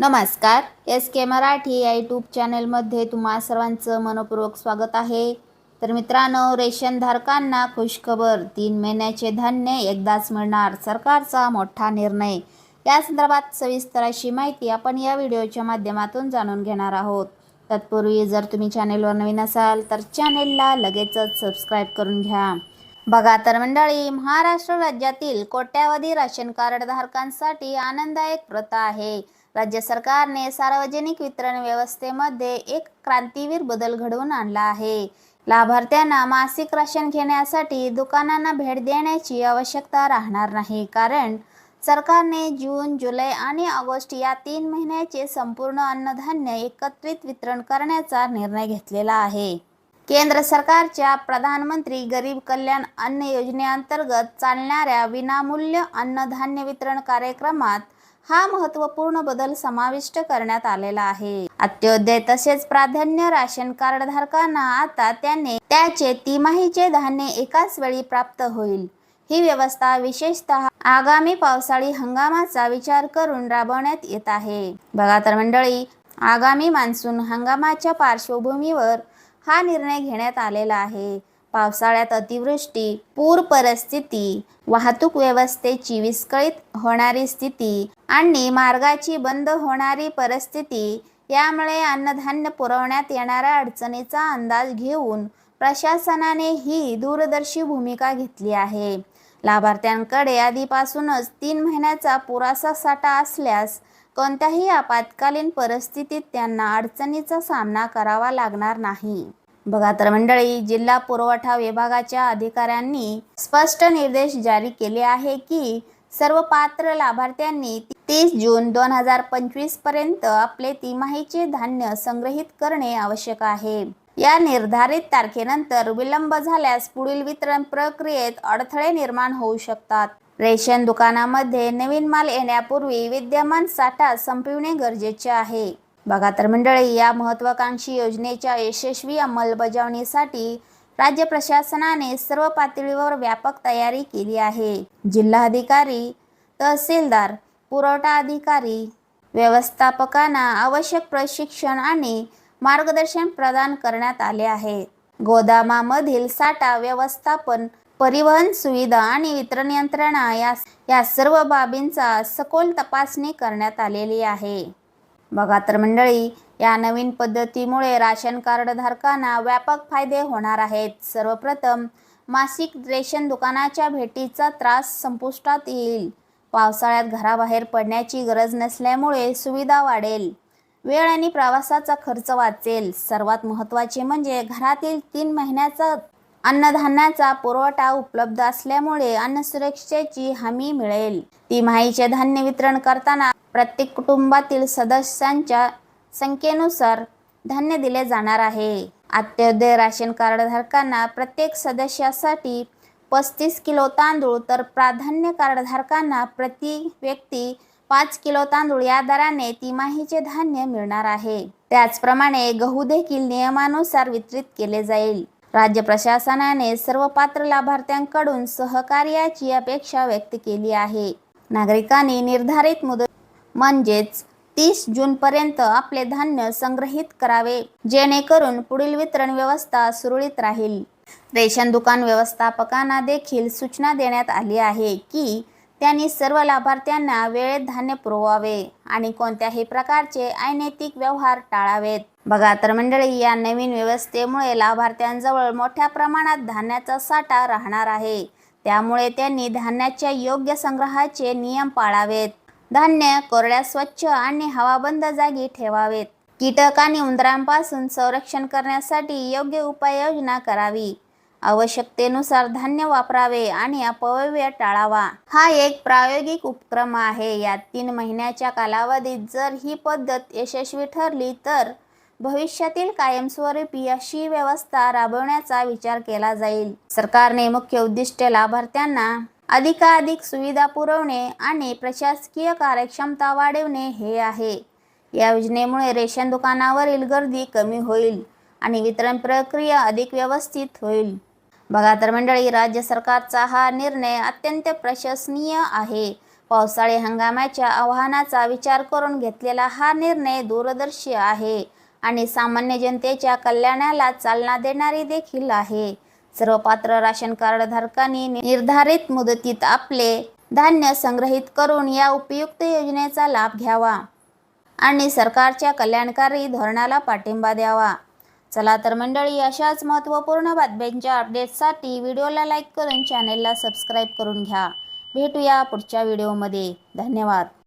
नमस्कार एस के मराठी या यूट्यूब चॅनलमध्ये तुम्हा सर्वांचं मनपूर्वक स्वागत आहे. तर मित्रांनो रेशनधारकांना खुशखबर तीन महिन्याचे धान्य एकदाच मिळणार सरकारचा मोठा निर्णय. या संदर्भात सविस्तर अशी माहिती आपण या व्हिडिओच्या माध्यमातून जाणून घेणार आहोत. तत्पूर्वी जर तुम्ही चॅनेलवर नवीन असाल तर चॅनेलला लगेचच सबस्क्राईब करून घ्या. बघा तर मंडळी महाराष्ट्र राज्यातील कोट्यावधी राशन कार्ड धारकांसाठी आनंददायक प्रथा आहे. राज्य सरकारने सार्वजनिक वितरण व्यवस्थेमध्ये एक क्रांतीवीर बदल घडवून आणला आहे. लाभार्थ्यांना मासिक राशन घेण्यासाठी दुकानांना भेट देण्याची आवश्यकता राहणार नाही कारण सरकारने जून जुलै आणि ऑगस्ट या तीन महिन्याचे संपूर्ण अन्नधान्य एकत्रित वितरण करण्याचा निर्णय घेतलेला आहे. केंद्र सरकारच्या प्रधानमंत्री गरीब कल्याण अन्न योजनेअंतर्गत चालणाऱ्या विनामूल्य अन्नधान्य वितरण कार्यक्रमात हा महत्त्वपूर्ण बदल समाविष्ट करण्यात आलेला आहे. अत्योदय तसेच प्राधान्य राशन कार्ड धारकांना आता त्याने त्याचे तिमाहीचे धान्य एकाच वेळी प्राप्त होईल. ही व्यवस्था विशेषतः आगामी पावसाळी हंगामाचा विचार करून राबवण्यात येत आहे. बघा तर मंडळी आगामी मान्सून हंगामाच्या पार्श्वभूमीवर हा निर्णय घेण्यात आलेला आहे. पावसाळ्यात अतिवृष्टी पूर परिस्थिती वाहतूक व्यवस्थेची विस्कळीत होणारी स्थिती आणि मार्गाची बंद होणारी परिस्थिती यामुळे अन्नधान्य पुरवण्यात येणाऱ्या अडचणीचा अंदाज घेऊन प्रशासनाने ही दूरदर्शी भूमिका घेतली आहे. लाभार्थ्यांकडे आधीपासूनच तीन महिन्याचा पुरासा साठा असल्यास कोणत्याही आपत्कालीन परिस्थितीत त्यांना अडचणीचा सामना करावा लागणार नाही. बघा तर मंडळी जिल्हा पुरवठा विभागाच्या अधिकाऱ्यांनी स्पष्ट निर्देश जारी केले आहे की सर्व पात्र लाभार्थ्यांनी तीस जून दोन हजार पंचवीसपर्यंत आपले तिमाहीचे धान्य संग्रहित करणे आवश्यक आहे. या निर्धारित तारखेनंतर विलंब झाल्यास पुढील वितरण प्रक्रियेत अडथळे निर्माण होऊ शकतात. रेशन दुकानामध्ये नवीन माल येण्यापूर्वी विद्यमान साठा संपविणे गरजेचे आहे. बघा तर मंडळी या महत्वाकांक्षी योजनेच्या यशस्वी अंमलबजावणीसाठी राज्य प्रशासनाने सर्व पातळीवर व्यापक तयारी केली आहे. जिल्हाधिकारी तहसीलदार पुरवठा अधिकारी व्यवस्थापकांना आवश्यक प्रशिक्षण आणि मार्गदर्शन प्रदान करण्यात आले आहे. गोदामामधील साठा व्यवस्थापन परिवहन सुविधा आणि वितरण यंत्रणा या या सर्व बाबींचा सखोल तपासणी करण्यात आलेली आहे. बघा तर मंडळी या नवीन पद्धतीमुळे राशन कार्ड धारकांना व्यापक फायदे होणार आहेत. सर्वप्रथम मासिक रेशन दुकानाच्या भेटीचा त्रास संपुष्टात येईल. पावसाळ्यात घराबाहेर पडण्याची गरज नसल्यामुळे सुविधा वाढेल. वेळ आणि प्रवासाचा खर्च वाचेल. सर्वात महत्त्वाचे म्हणजे घरातील तीन महिन्याचा अन्नधान्याचा पुरवठा उपलब्ध असल्यामुळे अन्न सुरक्षेची हमी मिळेल. तिमाहीचे धान्य वितरण करताना प्रत्येक कुटुंबातील सदस्यांच्या संख्येनुसार धान्य दिले जाणार आहे. अंत्योदय राशन कार्ड धारकांना प्रत्येक सदस्यासाठी पस्तीस किलो तांदूळ तर प्राधान्य कार्ड धारकांना प्रति व्यक्ती पाच किलो तांदूळ या दराने तिमाहीचे धान्य मिळणार आहे. त्याचप्रमाणे गहू देखील नियमानुसार वितरित केले जाईल. राज्य प्रशासनाने सर्व पात्र लाभार्थ्यांकडून सहकार्याची अपेक्षा व्यक्त केली आहे. नागरिकांनी निर्धारित मुदत म्हणजेच तीस जूनपर्यंत आपले धान्य संग्रहित करावे जेणेकरून पुढील वितरण व्यवस्था सुरळीत राहील. रेशन दुकान व्यवस्थापकांना देखील सूचना देण्यात आली आहे की त्यांनी सर्व लाभार्थ्यांना वेळेत धान्य पुरवावे आणि कोणत्याही प्रकारचे अनैतिक व्यवहार टाळावेत. बघा तर मंडळी या नवीन व्यवस्थेमुळे लाभार्थ्यांजवळ मोठ्या प्रमाणात धान्याचा साठा राहणार आहे. त्यामुळे त्यांनी धान्याच्या योग्य संग्रहाचे नियम पाळावेत. धान्य कोरड्या स्वच्छ आणि हवाबंद जागी ठेवावेत. कीटक आणि उंदरांपासून संरक्षण करण्यासाठी योग्य उपाययोजना करावी. आवश्यकतेनुसार धान्य वापरावे आणि अपव्यय टाळावा. हा एक प्रायोगिक उपक्रम आहे. या तीन महिन्याच्या कालावधीत जर ही पद्धत यशस्वी ठरली तर भविष्यातील कायमस्वरूपी अशी व्यवस्था राबवण्याचा विचार केला जाईल. सरकारने मुख्य उद्दिष्ट लाभार्थ्यांना अधिकाधिक सुविधा पुरवणे आणि प्रशासकीय कार्यक्षमता वाढवणे हे आहे. या योजनेमुळे रेशन दुकानावरील गर्दी कमी होईल आणि वितरण प्रक्रिया अधिक व्यवस्थित होईल. बघा तर मंडळी राज्य सरकारचा हा निर्णय अत्यंत प्रशंसनीय आहे. पावसाळी हंगामाच्या आव्हानाचा विचार करून घेतलेला हा निर्णय दूरदर्शी आहे आणि सामान्य जनतेच्या कल्याणाला चालना देणारी देखील आहे. सर्व पात्र राशन कार्ड धारकांनी निर्धारित मुदतीत आपले धान्य संग्रहित करून या उपयुक्त योजनेचा लाभ घ्यावा. आणि सरकारच्या कल्याणकारी धोरणाला पाठिंबा द्यावा. चला तर मंडळी अशाच महत्त्वपूर्ण बातम्यांच्या अपडेट्ससाठी व्हिडिओला लाईक करून चॅनेलला सबस्क्राईब करून घ्या. भेटूया पुढच्या व्हिडिओमध्ये. धन्यवाद.